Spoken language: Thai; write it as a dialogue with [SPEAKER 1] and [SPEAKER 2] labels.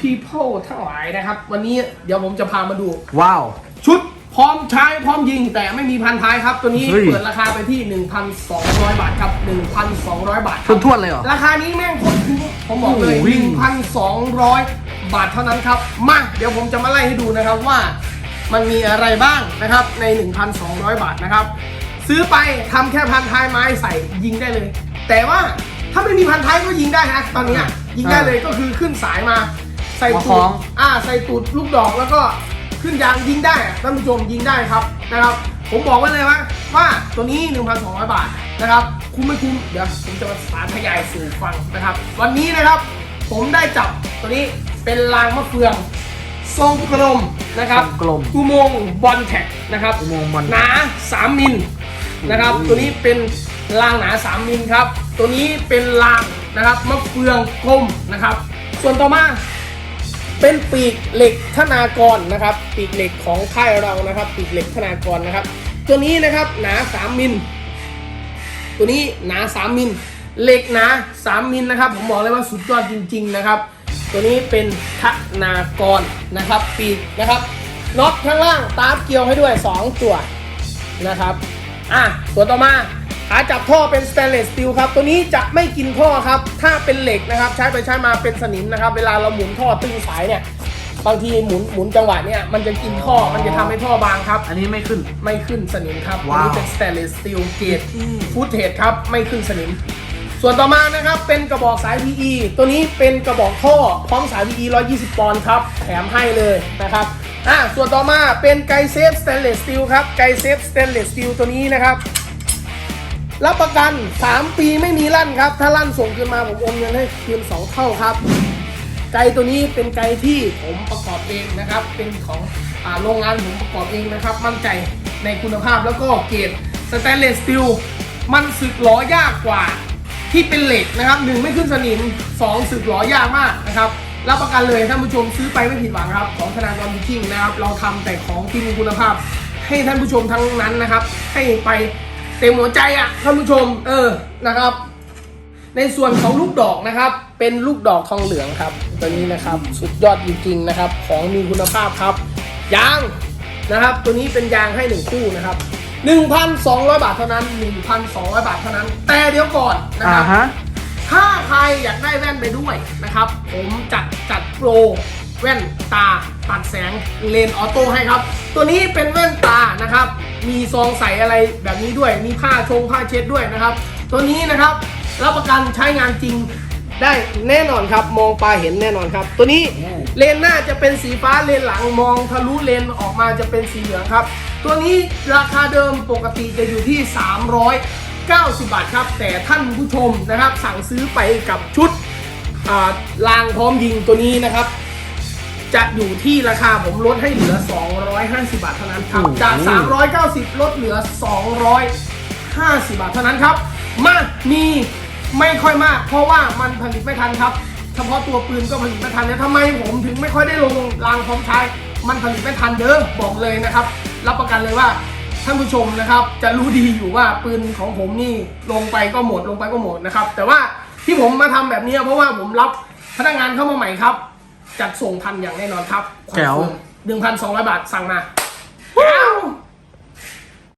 [SPEAKER 1] people ทั้งหลายนะครับ วันนี้เดี๋ยวผมจะพามาดู
[SPEAKER 2] ว้าว
[SPEAKER 1] ชุดพร้อมใช้พร้อมยิงแต่ไม่มีพันท้ายครับ ตัวนี้
[SPEAKER 2] เฮ้ย
[SPEAKER 1] เปิดราคาไปที่ 1,200 บาทครับ 1,200 บาท
[SPEAKER 2] ทวนทวนๆเลยเหรอ
[SPEAKER 1] ราคานี้แม่งโคตรคุ้มผมบอกเลย
[SPEAKER 2] โอ้โห
[SPEAKER 1] 1,200 บาทเท่านั้นครับ มาเดี๋ยวผมจะมาไล่ให้ดูนะครับว่า มันมีอะไรบ้างนะครับใน 1,200 บาทนะครับ ซื้อไปทำแค่พันท้ายไม้ใส่ยิงได้เลย แต่ว่าถ้าไม่มีพันท้ายก็ยิงได้นะตอนเนี้ยยิงได้เลยก็คือขึ้นสายมา ใส่
[SPEAKER 2] มาค
[SPEAKER 1] ตู
[SPEAKER 2] ล้
[SPEAKER 1] ด
[SPEAKER 2] อง
[SPEAKER 1] อ่าใส่ตูดลูกดอกแล้วก็ขึ้นยางยิงได้อะท่านผู้ชมยิงได้ครับนะครับ ผมบอกไว้เลยว่าว่าตัวนี้ 1,200 บาทนะครับ คุ้มไม่คุ้มเดี๋ยวผมจะมาสาธยายสู่ฟังนะครับ วันนี้นะครับผมได้จับตัวนี้เป็นรางมะเฟือง ทรงกลมนะครับ
[SPEAKER 2] ทรงกลม
[SPEAKER 1] อุโมงค์บอลแท็กนะครับ
[SPEAKER 2] อุโมงค์บอล
[SPEAKER 1] หนา 3 มิลนะครับ
[SPEAKER 2] โอ้โห
[SPEAKER 1] ตัวนี้เป็นรางหนา 3 มิลครับ ตัวนี้เป็นรางนะครับมะเฟืองกลมนะครับ ส่วนต่อมา เป็นปีกเหล็กธนากรนะครับ ปีกเหล็กของค่ายเรานะครับ ปีกเหล็กธนากรนะครับ ตัวนี้นะครับหนา 3 มิล ตัวนี้หนา 3 มิลเหล็กหนา 3 มิลนะครับ ผมบอกเลยว่าสุดยอดจริง ๆนะครับ ตัวนี้เป็นธนากรนะครับ ปีกนะครับน็อตข้างล่างตาร์เกี่ยวให้ด้วย 2 ตัวนะครับ อะตัวต่อมา ขาจับท่อเป็นสเตนเลสสตีลครับ ตัวนี้จะไม่กินท่อครับ ถ้าเป็นเหล็กนะครับ ใช้ไปใช้มาเป็นสนิมนะครับ เวลาเราหมุนท่อตึงสายเนี่ย บางทีหมุนหมุนจังหวะเนี่ย มันจะกินท่อ มันจะทำให้ท่อบางครับ
[SPEAKER 2] อันนี้ไม่ขึ้น
[SPEAKER 1] ไม่ขึ้นสนิมครับตัว
[SPEAKER 2] ว้าว
[SPEAKER 1] นี้เป็นสเตนเลสสตีลเกรดฟูดเทดครับ ไม่ขึ้นสนิม ส่วนต่อมานะครับ เป็นกระบอกสาย PE ตัวนี้เป็นกระบอกท่อพร้อมสาย PE 120 ปอนด์ครับ แถมให้เลยนะครับ อะ ส่วนต่อมาเป็นไกเซฟสเตนเลสสตีลครับ ไกเซฟสเตนเลสสตีลตัวนี้นะครับ รับประกัน 3 ปีไม่มีลั่นครับ ถ้าลั่นส่งคืนมาผมโอนเงินให้คืน2เท่าครับ ไกตัวนี้เป็นไกที่ผมประกอบเองนะครับ เป็นของอโรงงานผมประกอบเองนะครับ มั่นใจในคุณภาพแล้วก็เกรดสแตนเลสสตีลมันสึกหลอยากกว่าที่เป็นเหล็กนะครับหนึ่งไม่ขึ้นสนิมสองสึกหลอยากมากนะครับรับประกันเลยท่านผู้ชมซื้อไปไม่ผิดหวังครับ ของธนากรบิชิ่งนะครับ เราทำแต่ของที่มีคุณภาพ ให้ท่านผู้ชมทั้งนั้นนะครับ ให้ไป เต็มหัวใจอะท่านผู้ชม เออนะครับ ในส่วนของลูกดอกนะครับ เป็นลูกดอกทองเหลืองครับ ตัวนี้นะครับสุดยอดจริงๆนะครับ ของมีคุณภาพครับยางนะครับ ตัวนี้เป็นยางให้หนึ่งคู่นะครับ1,200 บาทเท่านั้น 1,200 บาทเท่านั้น แต่เดี๋ยวก่อนนะค
[SPEAKER 2] อ่า
[SPEAKER 1] รับ
[SPEAKER 2] ฮะ
[SPEAKER 1] ถ้าใครอยากได้แว่นไปด้วยนะครับ ผมจัดจัดโปรแว่นตา ตัดแสงเลนออโต้ให้ครับ ตัวนี้เป็นแว่นตานะครับ มีซองใส่อะไรแบบนี้ด้วย มีผ้าชงผ้าเช็ดด้วยนะครับ ตัวนี้นะครับรับประกันใช้งานจริงได้แน่นอนครับมองปลาเห็นแน่นอนครับ ตัวนี้เลนหน้าจะเป็นสีฟ้าเลนหลังมองทะลุเลนออกมาจะเป็นสีเหลืองครับ ตัวนี้ราคาเดิมปกติจะอยู่ที่ 390 บาทครับ แต่ท่านผู้ชมนะครับ สั่งซื้อไปกับชุดอ่างพร้อมยิงตัวนี้นะครับ จะอยู่ที่ราคาผมลดให้เหลือ 250 บาทเท่านั้นครับ
[SPEAKER 2] โอ้โห
[SPEAKER 1] จาก 390 ลดเหลือ 250 บาทเท่านั้นครับ มามีไม่ค่อยมาก เพราะว่ามันผลิตไม่ทันครับ เฉพาะตัวปืนก็ผลิตไม่ทันแล้วทำไมผมถึงไม่ค่อยได้ลงรางพร้อมใช้มันผลิตไม่ทันเด้อบอกเลยนะครับ รับประกันเลยว่าท่านผู้ชมนะครับ จะรู้ดีอยู่ว่าปืนของผมนี่ลงไปก็หมดลงไปก็หมดนะครับ แต่ว่าที่ผมมาทำแบบนี้เพราะว่าผมรับพนักงานเข้ามาใหม่ครับ จัดส่งทันอย่างแน่นอนครับ
[SPEAKER 2] แจ๋ว
[SPEAKER 1] หนึ่งพันสองร้อยบาทสั่งมาว้าว